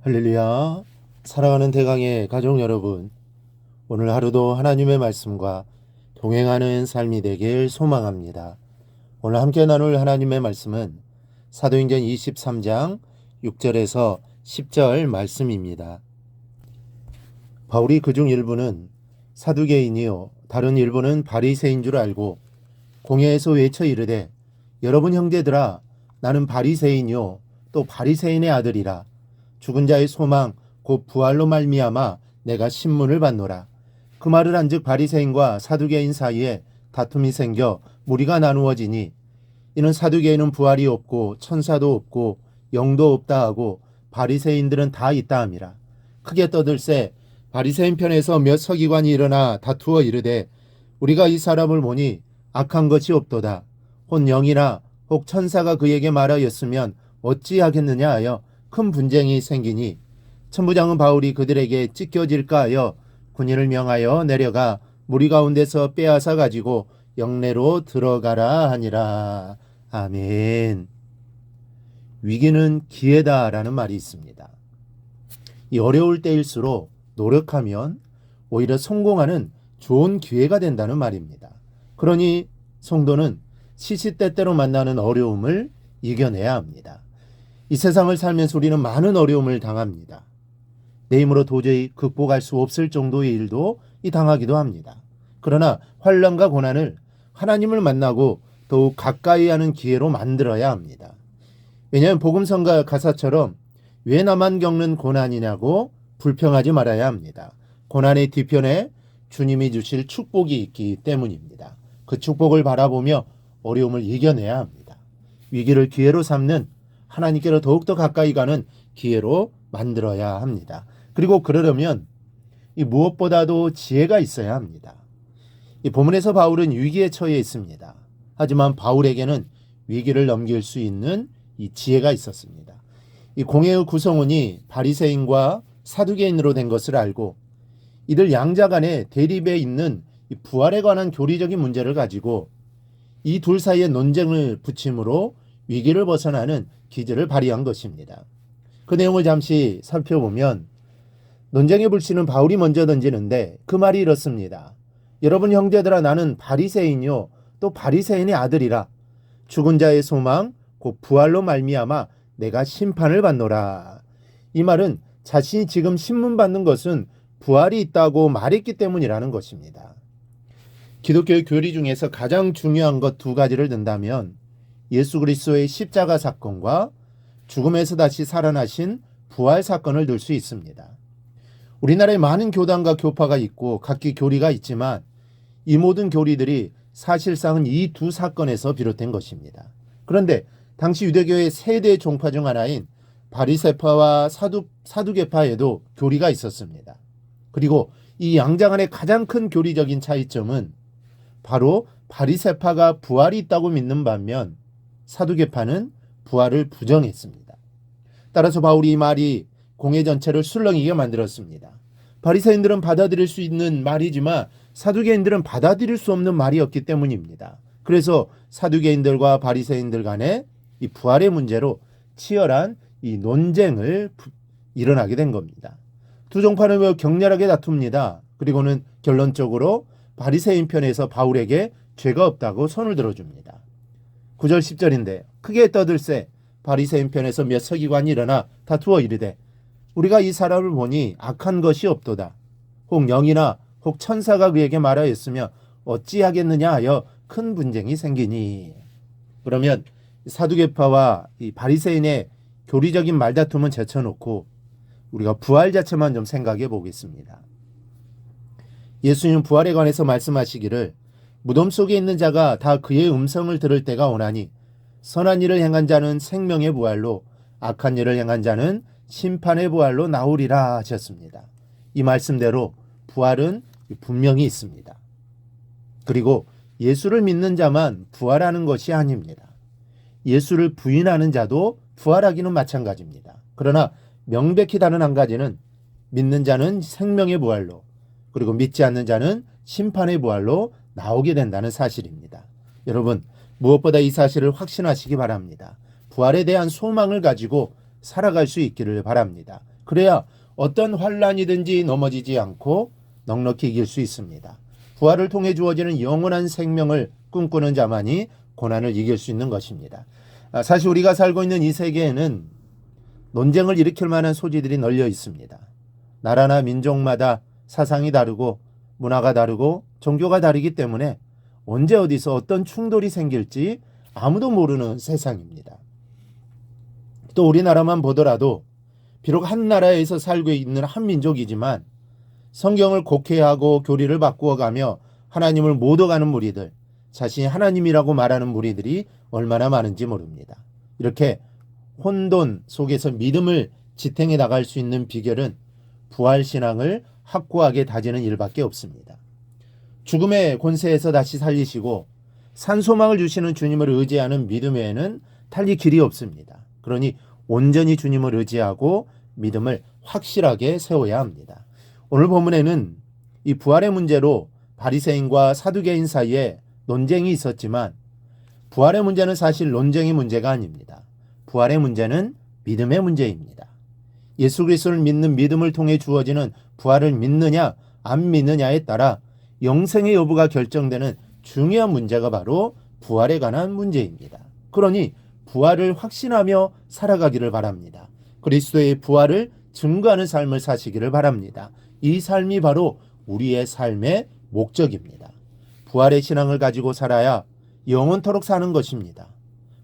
할렐루야. 사랑하는 대강의 가족 여러분. 오늘 하루도 하나님의 말씀과 동행하는 삶이 되길 소망합니다. 오늘 함께 나눌 하나님의 말씀은 사도행전 23장 6절에서 10절 말씀입니다. 바울이 그중 일부는 사두개인이요 다른 일부는 바리새인 줄 알고 공회에서 외쳐 이르되 여러분 형제들아 나는 바리새인이요 또 바리새인의 아들이라 죽은 자의 소망 곧 부활로 말미암아 내가 신문을 받노라. 그 말을 한즉 바리새인과 사두개인 사이에 다툼이 생겨 무리가 나누어지니 이는 사두개인은 부활이 없고 천사도 없고 영도 없다 하고 바리새인들은 다 있다 함이라. 크게 떠들세 바리새인 편에서 몇 서기관이 일어나 다투어 이르되 우리가 이 사람을 보니 악한 것이 없도다. 혹 영이나 혹 천사가 그에게 말하였으면 어찌하겠느냐 하여 큰 분쟁이 생기니 천부장은 바울이 그들에게 찢겨질까 하여 군인을 명하여 내려가 무리 가운데서 빼앗아 가지고 영내로 들어가라 하니라. 아멘. 위기는 기회다라는 말이 있습니다. 이 어려울 때일수록 노력하면 오히려 성공하는 좋은 기회가 된다는 말입니다. 그러니 성도는 시시때때로 만나는 어려움을 이겨내야 합니다. 이 세상을 살면서 우리는 많은 어려움을 당합니다. 내 힘으로 도저히 극복할 수 없을 정도의 일도 이 당하기도 합니다. 그러나 환란과 고난을 하나님을 만나고 더욱 가까이 하는 기회로 만들어야 합니다. 왜냐하면 복음성가 가사처럼 왜 나만 겪는 고난이냐고 불평하지 말아야 합니다. 고난의 뒤편에 주님이 주실 축복이 있기 때문입니다. 그 축복을 바라보며 어려움을 이겨내야 합니다. 위기를 기회로 삼는 하나님께로 더욱더 가까이 가는 기회로 만들어야 합니다. 그리고 그러려면 이 무엇보다도 지혜가 있어야 합니다. 이 본문에서 바울은 위기에 처해 있습니다. 하지만 바울에게는 위기를 넘길 수 있는 이 지혜가 있었습니다. 이 공회의 구성원이 바리새인과 사두개인으로 된 것을 알고 이들 양자 간의 대립에 있는 이 부활에 관한 교리적인 문제를 가지고 이 둘 사이의 논쟁을 붙임으로 위기를 벗어나는 기질을 발휘한 것입니다. 그 내용을 잠시 살펴보면 논쟁의 불씨는 바울이 먼저 던지는데 그 말이 이렇습니다. 여러분 형제들아 나는 바리새인이요 또 바리새인의 아들이라 죽은 자의 소망 곧 부활로 말미암아 내가 심판을 받노라. 이 말은 자신이 지금 신문 받는 것은 부활이 있다고 말했기 때문이라는 것입니다. 기독교의 교리 중에서 가장 중요한 것 두 가지를 든다면 예수 그리스도의 십자가 사건과 죽음에서 다시 살아나신 부활 사건을 들 수 있습니다. 우리나라에 많은 교단과 교파가 있고 각기 교리가 있지만 이 모든 교리들이 사실상은 이 두 사건에서 비롯된 것입니다. 그런데 당시 유대교의 세대 종파 중 하나인 바리세파와 사두, 사두개파에도 교리가 있었습니다. 그리고 이 양자 간의 가장 큰 교리적인 차이점은 바로 바리세파가 부활이 있다고 믿는 반면 사두개파는 부활을 부정했습니다. 따라서 바울이 이 말이 공회 전체를 술렁이게 만들었습니다. 바리새인들은 받아들일 수 있는 말이지만 사두개인들은 받아들일 수 없는 말이었기 때문입니다. 그래서 사두개인들과 바리새인들 간에 이 부활의 문제로 치열한 이 논쟁을 일어나게 된 겁니다. 두 종파는 왜 격렬하게 다툽니다. 그리고는 결론적으로 바리새인 편에서 바울에게 죄가 없다고 손을 들어줍니다. 9절 10절인데 크게 떠들세 바리새인 편에서 몇 서기관이 일어나 다투어 이르되 우리가 이 사람을 보니 악한 것이 없도다. 혹 영이나 혹 천사가 그에게 말하였으며 어찌하겠느냐 하여 큰 분쟁이 생기니 그러면 사두개파와 이 바리새인의 교리적인 말다툼은 제쳐놓고 우리가 부활 자체만 좀 생각해 보겠습니다. 예수님 부활에 관해서 말씀하시기를 무덤 속에 있는 자가 다 그의 음성을 들을 때가 오나니 선한 일을 행한 자는 생명의 부활로 악한 일을 행한 자는 심판의 부활로 나오리라 하셨습니다. 이 말씀대로 부활은 분명히 있습니다. 그리고 예수를 믿는 자만 부활하는 것이 아닙니다. 예수를 부인하는 자도 부활하기는 마찬가지입니다. 그러나 명백히 다른 한 가지는 믿는 자는 생명의 부활로 그리고 믿지 않는 자는 심판의 부활로 나오게 된다는 사실입니다. 여러분, 무엇보다 이 사실을 확신하시기 바랍니다. 부활에 대한 소망을 가지고 살아갈 수 있기를 바랍니다. 그래야 어떤 환란이든지 넘어지지 않고 넉넉히 이길 수 있습니다. 부활을 통해 주어지는 영원한 생명을 꿈꾸는 자만이 고난을 이길 수 있는 것입니다. 아, 사실 우리가 살고 있는 이 세계에는 논쟁을 일으킬 만한 소지들이 널려 있습니다. 나라나 민족마다 사상이 다르고 문화가 다르고 종교가 다르기 때문에 언제 어디서 어떤 충돌이 생길지 아무도 모르는 세상입니다. 또 우리나라만 보더라도 비록 한 나라에서 살고 있는 한 민족이지만 성경을 곡해하고 교리를 바꾸어가며 하나님을 못 오가는 무리들, 자신이 하나님이라고 말하는 무리들이 얼마나 많은지 모릅니다. 이렇게 혼돈 속에서 믿음을 지탱해 나갈 수 있는 비결은 부활신앙을 확고하게 다지는 일밖에 없습니다. 죽음의 권세에서 다시 살리시고 산소망을 주시는 주님을 의지하는 믿음 외에는 달리 길이 없습니다. 그러니 온전히 주님을 의지하고 믿음을 확실하게 세워야 합니다. 오늘 본문에는 이 부활의 문제로 바리새인과 사두개인 사이에 논쟁이 있었지만 부활의 문제는 사실 논쟁의 문제가 아닙니다. 부활의 문제는 믿음의 문제입니다. 예수 그리스도를 믿는 믿음을 통해 주어지는 부활을 믿느냐 안 믿느냐에 따라 영생의 여부가 결정되는 중요한 문제가 바로 부활에 관한 문제입니다. 그러니 부활을 확신하며 살아가기를 바랍니다. 그리스도의 부활을 증거하는 삶을 사시기를 바랍니다. 이 삶이 바로 우리의 삶의 목적입니다. 부활의 신앙을 가지고 살아야 영원토록 사는 것입니다.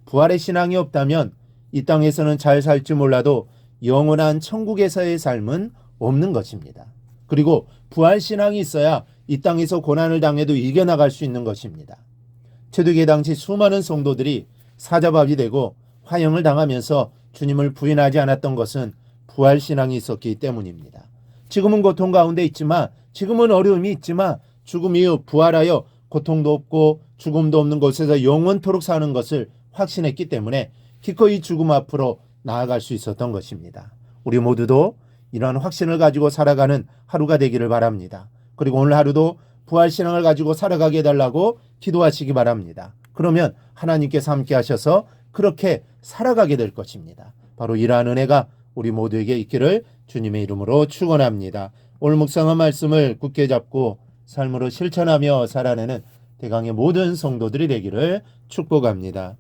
부활의 신앙이 없다면 이 땅에서는 잘 살지 몰라도 영원한 천국에서의 삶은 없는 것입니다. 그리고 부활 신앙이 있어야 이 땅에서 고난을 당해도 이겨나갈 수 있는 것입니다. 초대기 당시 수많은 성도들이 사자밥이 되고 화형을 당하면서 주님을 부인하지 않았던 것은 부활 신앙이 있었기 때문입니다. 지금은 고통 가운데 있지만 지금은 어려움이 있지만 죽음 이후 부활하여 고통도 없고 죽음도 없는 곳에서 영원토록 사는 것을 확신했기 때문에 기꺼이 죽음 앞으로 나아갈 수 있었던 것입니다. 우리 모두도 이러한 확신을 가지고 살아가는 하루가 되기를 바랍니다. 그리고 오늘 하루도 부활 신앙을 가지고 살아가게 해달라고 기도하시기 바랍니다. 그러면 하나님께서 함께 하셔서 그렇게 살아가게 될 것입니다. 바로 이러한 은혜가 우리 모두에게 있기를 주님의 이름으로 축원합니다. 오늘 묵상한 말씀을 굳게 잡고 삶으로 실천하며 살아내는 대강의 모든 성도들이 되기를 축복합니다.